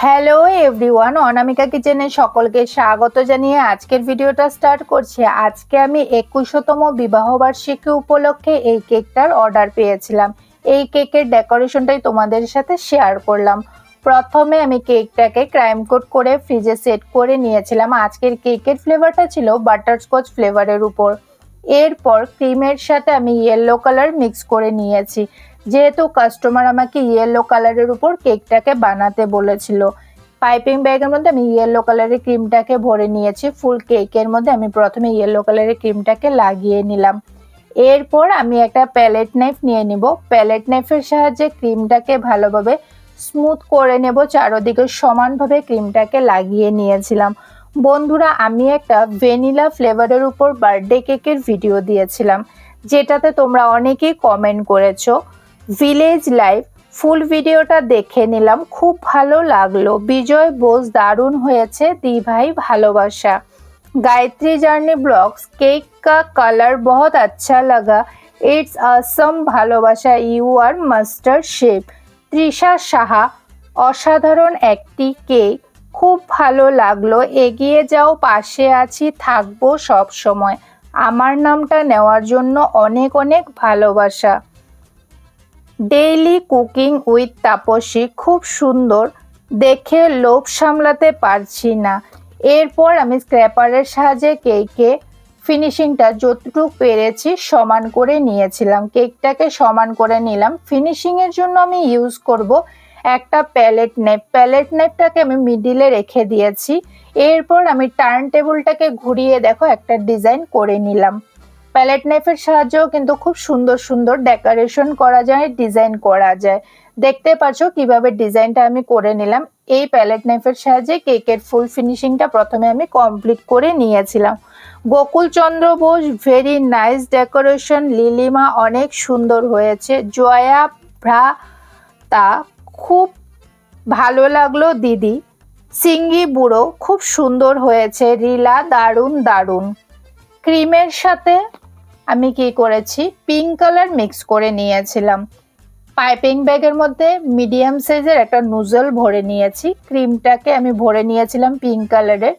Hello everyone অনামিকা কিচেনে সকলকে স্বাগত জানিয়ে আজকের ভিডিওটা স্টার্ট করছি। আজকে আমি একুশতম বিবাহবার্ষিকী উপলক্ষে এই কেকটার অর্ডার পেয়েছিলাম। এই কেকের ডেকোরেশনটাই তোমাদের সাথে শেয়ার করলাম। প্রথমে আমি কেকটাকে ক্রাইম কোট করে ফ্রিজে সেট করে নিয়েছিলাম। আজকের কেকের ফ্লেভারটা ছিল বাটারস্কচ ফ্লেভারের উপর। এরপর ক্রিমের সাথে আমি ইয়েলো কালার মিক্স করে নিয়েছি। যেহেতু কাস্টমার আমাকে ইয়েলো কালারের উপর কেকটাকে বানাতে বলেছিল। পাইপিং ব্যাগের মধ্যে আমি ইয়েলো কালারের ক্রিমটাকে ভরে নিয়েছি ফুল কেকের মধ্যে আমি প্রথমে ইয়েলো কালারের ক্রিমটাকে লাগিয়ে নিলাম। এরপর আমি একটা প্যালেট নাইফ নিয়ে নিব। প্যালেট নাইফের সাহায্যে ক্রিমটাকে ভালোভাবে স্মুথ করে নেব, চারোদিকে সমানভাবে ক্রিমটাকে লাগিয়ে নিয়েছিলাম। বন্ধুরা, আমি একটা ভ্যানিলা ফ্লেভারের উপর বার্থডে কেকের ভিডিও দিয়েছিলাম, যেটাতে তোমরা অনেকেই কমেন্ট করেছ। ভিলেজ লাইফ ফুল ভিডিওটা দেখে নিলাম খুব ভালো লাগলো বিজয় বোস দারুণ হয়েছে দি ভাই ভালোবাসা गायत्री জার্নি ব্লগস কেক का कलर बहुत अच्छा लगा इट्स असम ভালোবাসা you are master chef Trisha Saha অসাধারণ একটি কেক খুব ভালো লাগলো এগিয়ে যাও পাশে আছি থাকবো সব সময় আমার নামটা নেওয়ার জন্য অনেক অনেক ভালোবাসা ডেইলি কুকিং উইথ তাপসী খুব সুন্দর। দেখে লোভ সামলাতে পারছি না। এরপর আমি স্ক্র্যাপারের সাহায্যে কেকে ফিনিশিংটা যতটুকু পেরেছি সমান করে নিয়েছিলাম। কেকটাকে সমান করে নিলাম। ফিনিশিংয়ের জন্য আমি ইউজ করব একটা প্যালেট নেপ প্যালেট নেপটাকে আমি মিডিলে রেখে দিয়েছি। এরপর আমি টার্ন টেবিলটাকে ঘুরিয়ে দেখো একটা ডিজাইন করে নিলাম। প্যালেট নাইফের সাহায্যেও কিন্তু খুব সুন্দর সুন্দর ডেকোরেশন করা যায়, ডিজাইন করা যায়। দেখতে পাচ্ছ কীভাবে ডিজাইনটা আমি করে নিলাম। এই প্যালেট নাইফের সাহায্যে কেকের ফুল ফিনিশিংটা প্রথমে আমি কমপ্লিট করে নিয়েছিলাম। Gokul Chandra Bose, very nice decoration, Lilima অনেক সুন্দর হয়েছে। জয়া, ভ্রা, তা খুব ভালো লাগল দিদি। সিঙ্গি বুড়ো খুব সুন্দর হয়েছে, রিলা, দারুণ দারুণ। ক্রিমের সাথে আমি কি করেছি? পিঙ্ক কালার মিক্স করে নিয়েছিলাম। পাইপিং ব্যাগের মধ্যে মিডিয়াম সাইজের একটা নুজল ভরে নিয়েছি। ক্রিমটাকে আমি ভরে নিয়েছিলাম পিঙ্ক কালারের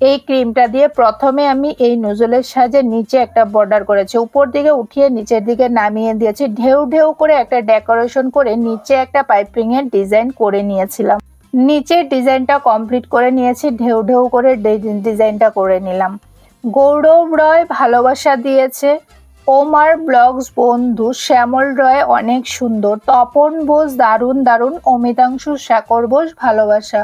এই ক্রিমটা দিয়ে প্রথমে আমি এই নুজলের সাহায্যে নিচে একটা বর্ডার করেছি। উপর দিকে উঠিয়ে নিচের দিকে নামিয়ে দিয়েছি। ঢেউ ঢেউ করে একটা ডেকোরেশন করে নিচে একটা পাইপিং এর ডিজাইন করে নিয়েছিলাম। নিচের ডিজাইনটা কমপ্লিট করে নিয়েছি। ঢেউ ঢেউ করে ডিজাইনটা করে নিলাম। গৌরব রয় ভালোবাসা দিয়েছে। ওমার ব্লগস বন্ধু শ্যামল রয় অনেক সুন্দর। তপন বোস দারুণ দারুণ। অমিতাংশু শেখর বোস ভালোবাসা।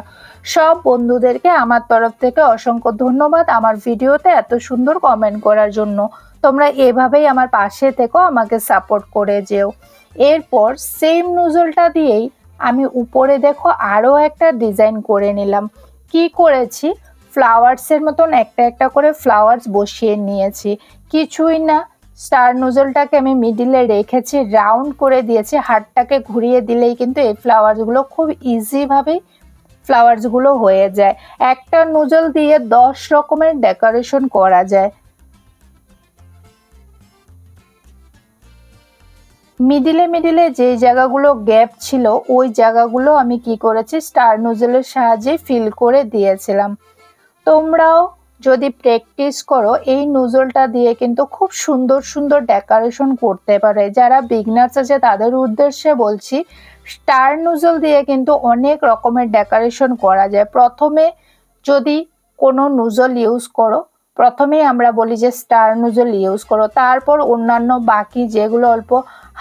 সব বন্ধুদেরকে আমার তরফ থেকে অসংখ্য ধন্যবাদ আমার ভিডিওতে এত সুন্দর কমেন্ট করার জন্য। তোমরা এভাবেই আমার পাশে থেকো, আমাকে সাপোর্ট করে যেও। এরপর সেম নুজলটা দিয়েই আমি উপরে দেখো আরও একটা ডিজাইন করে নিলাম। কি করেছি? ফ্লাওয়ার্সের মতন একটা একটা করে ফ্লাওয়ার্স বসিয়ে নিয়েছি। কিছুই না স্টার নোজলটাকে আমি মিডিলে রেখেছি রাউন্ড করে দিয়েছি, হাতটাকে ঘুরিয়ে দিলেই কিন্তু এই ফ্লাওয়ার্সগুলো খুব ইজিভাবেই ফ্লাওয়ার্সগুলো হয়ে যায়। একটা নোজল দিয়ে দশ রকমের ডেকোরেশন করা যায়। মিডিলে মিডিলে যে জায়গাগুলো গ্যাপ ছিল, ওই জায়গাগুলো আমি কি করেছি স্টার নোজলের সাহায্যে ফিল করে দিয়েছিলাম। তোমরাও যদি প্র্যাকটিস করো, এই নুজলটা দিয়ে কিন্তু খুব সুন্দর সুন্দর ডেকোরেশন করতে পারে। যারা বিগনার্স আছে, তাদের উদ্দেশ্যে বলছি স্টার নুজল দিয়ে কিন্তু অনেক রকমের ডেকোরেশন করা যায়। প্রথমে যদি কোনো নুজল ইউজ করো প্রথমেই আমরা বলি যে স্টার নুজল ইউজ করো, তারপর অন্যান্য বাকি যেগুলো অল্প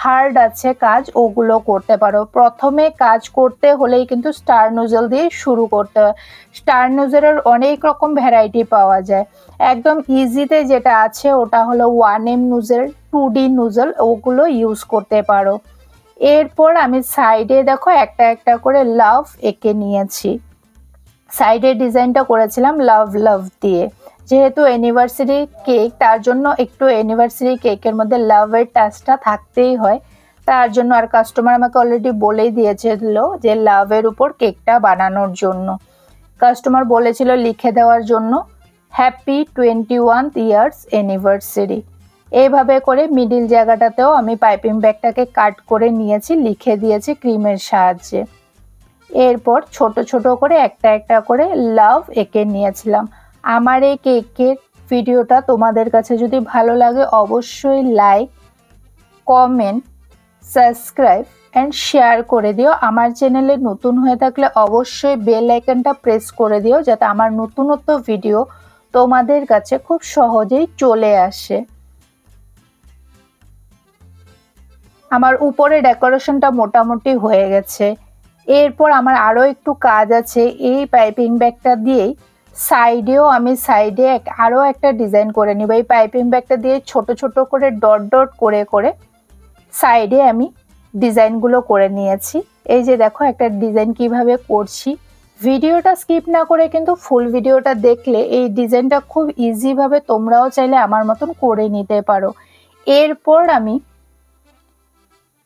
হার্ড আছে কাজ, ওগুলো করতে পারো। প্রথমে কাজ করতে হলেই কিন্তু স্টার নুজল দিয়ে শুরু করতে হয়। স্টার নুজলের অনেক রকম ভ্যারাইটি পাওয়া যায়। একদম ইজিতে যেটা আছে, ওটা হলো one M nozzle two D nozzle ওগুলো ইউজ করতে পারো। এরপর আমি সাইডে দেখো একটা একটা করে লাভ এঁকে নিয়েছি। সাইডের ডিজাইনটা করেছিলাম লাভ লাভ দিয়ে। যেহেতু অ্যানিভার্সারি কেক তার জন্য একটু অ্যানিভার্সারি কেকের মধ্যে লাভের টাচটা থাকতেই হয়। তার জন্য আর কাস্টমার আমাকে অলরেডি বলেই দিয়েছিল যে লাভের উপর কেকটা বানানোর জন্য। কাস্টমার বলেছিল লিখে দেওয়ার জন্য happy twenty one years anniversary এইভাবে করে মিডিল জায়গাটাতেও আমি পাইপিং ব্যাগটাকে কাট করে নিয়েছি, লিখে দিয়েছি ক্রিমের সাহায্যে। এরপর ছোট ছোট করে একটা একটা করে লাভ এঁকে নিয়েছিলাম। আমার এই কেকের ভিডিওটা তোমাদের কাছে যদি ভালো লাগে, অবশ্যই like comment subscribe and share করে দিও। আমার চ্যানেলে নতুন হয়ে থাকলে অবশ্যই বেল আইকনটা প্রেস করে দিও, যাতে আমার নতুনত্ব ভিডিও তোমাদের কাছে খুব সহজেই চলে আসে। আমার উপরে ডেকোরেশনটা মোটামুটি হয়ে গেছে। এরপর আমার আরও একটু কাজ আছে, এই পাইপিং ব্যাগটা দিয়েই সাইডেও আমি সাইডে আরও একটা ডিজাইন করে নিব। এই পাইপিং ব্যাগটা দিয়ে ছোট ছোট করে ডট ডট করে করে সাইডে আমি ডিজাইনগুলো করে নিয়েছি। এই যে দেখো একটা ডিজাইন কীভাবে করছি। ভিডিওটা স্কিপ না করে কিন্তু ফুল ভিডিওটা দেখলে এই ডিজাইনটা খুব ইজিভাবে তোমরাও চাইলে আমার মতন করে নিতে পারো। এরপর আমি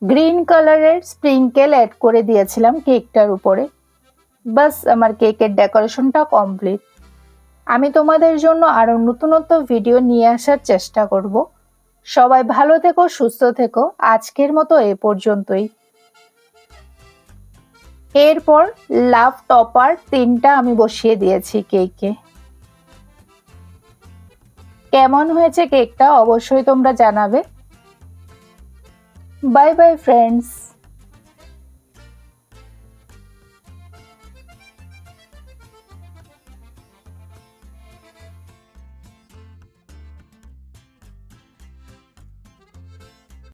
গ্রিন কালারের স্প্রিঙ্কেল অ্যাড করে দিয়েছিলাম কেকটার উপরে। বাস, আমার কেকের ডেকোরেশনটা কমপ্লিট আমি তোমাদের জন্য আরও নতুনত্ব ভিডিও নিয়ে আসার চেষ্টা করব। সবাই ভালো থেকো, সুস্থ থেকো। আজকের মতো এ পর্যন্তই। এরপর লাভ টপার তিনটা আমি বসিয়ে দিয়েছি কেকে কেমন হয়েছে কেকটা অবশ্যই তোমরা জানাবে। Bye bye friends